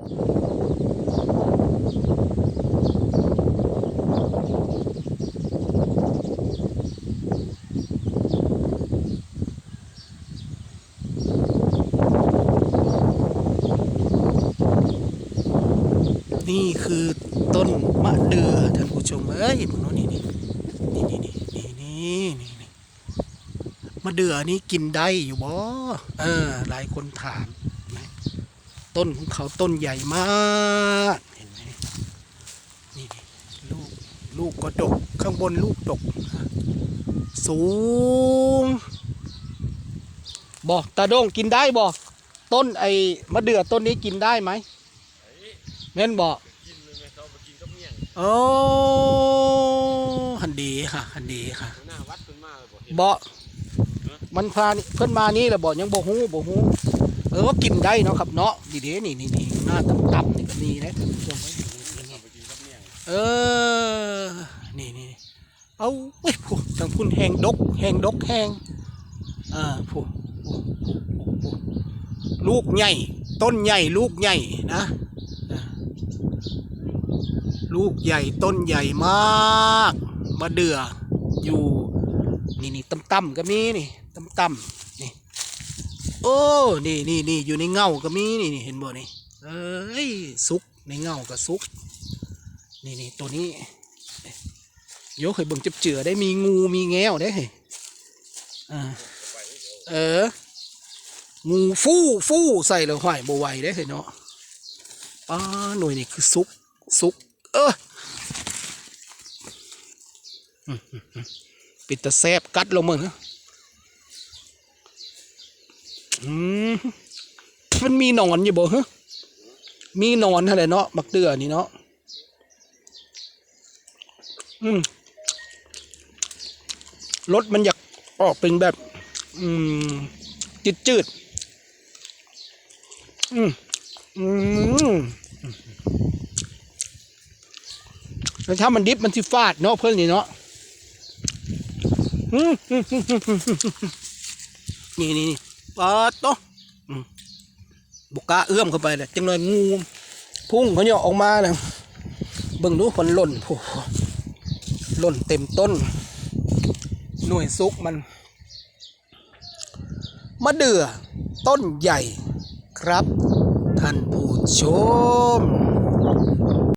นี่คือต้นมะเดื่อท่านผู้ชมเอ้ยมึงน่นนี่นี่นี่นี่นี่นี่นี่นี่มะเดื่อนี่กินได้อยู่บ่เออหลายคนถามนะ ต้นของเขาต้นใหญ่มากเห็นไหมนี่ลูกลูกก็ดกข้างบนลูกดก สูงบอกตาโด่งกินได้บ่ต้นไอ้มะเดื่อต้นนี้กินได้ไหมแม่นบอกกินเลยไหมเขามากินกับเมี่ยงโอ้หันดีค่ะหันดีค่ะวัดขึ้นมาเลยบอกเห็นบ่มันพานเพิ่นมานี่แหละบ่ยังบ่ฮู้บ่ฮู้ เออว่ากินได้เนาะครับเนาะดีเด้นี่นี่นี่หน้าต่ำๆนี่ก็มีนะท่านผู้ชมเอ้ยไปกินกับเมี่ยงเออ นี่นี่เอาเว้ยผู้ทางพุ่นแหงดกแหงดกแหงอ่าผู้ลูกใหญ่ ต้นใหญ่ลูกใหญ่นะลูกใหญ่ต้นใหญ่มากมาเดืออยู่ นี่นี่ต่ำๆก็มีนี่ต่ำๆนี่ โอ้ นี่นี่นี่อยู่ในเงาก็มีนี่นี่เห็นบ่นี่ เอ้ยซุกในเงาก็ซุก นี่นี่ตัวนี้โยกให้เบิ่งจับเจือได้มีงูมีแง้วได้เฮ้ยอ่าเออ งูฟู่ฟู่ใส่เลยห้อยบไหวได้เฮ้ยเนาะป้าหน่วยนี่คือซุกซุก เออปิดตะแซบกัดลงมึงฮะ อืมมันมีหนอนอยู่บ่ฮะมีหนอนอะไรเนาะบักเดือนี่เนาะอืมรสมันอยากออกเป็นแบบ อืมจืดจืดอืมอืมแล้วถ้ามันดิบมันสิฟาดเนาะเพื่อนนี่เนาะอืมอืมอืมอืมอืมนี่นี่นี่ ปาโตบุกกล้าเอื้อมเข้าไปเลยจังเลยงูพุ่งเขาเนี่ยออกมาเนี่ยเบิ่งดูผลหล่นโอ้โหหล่นเต็มต้น หน่วยซุกมันมะเดื่อต้นใหญ่ครับ ท่านผู้ชม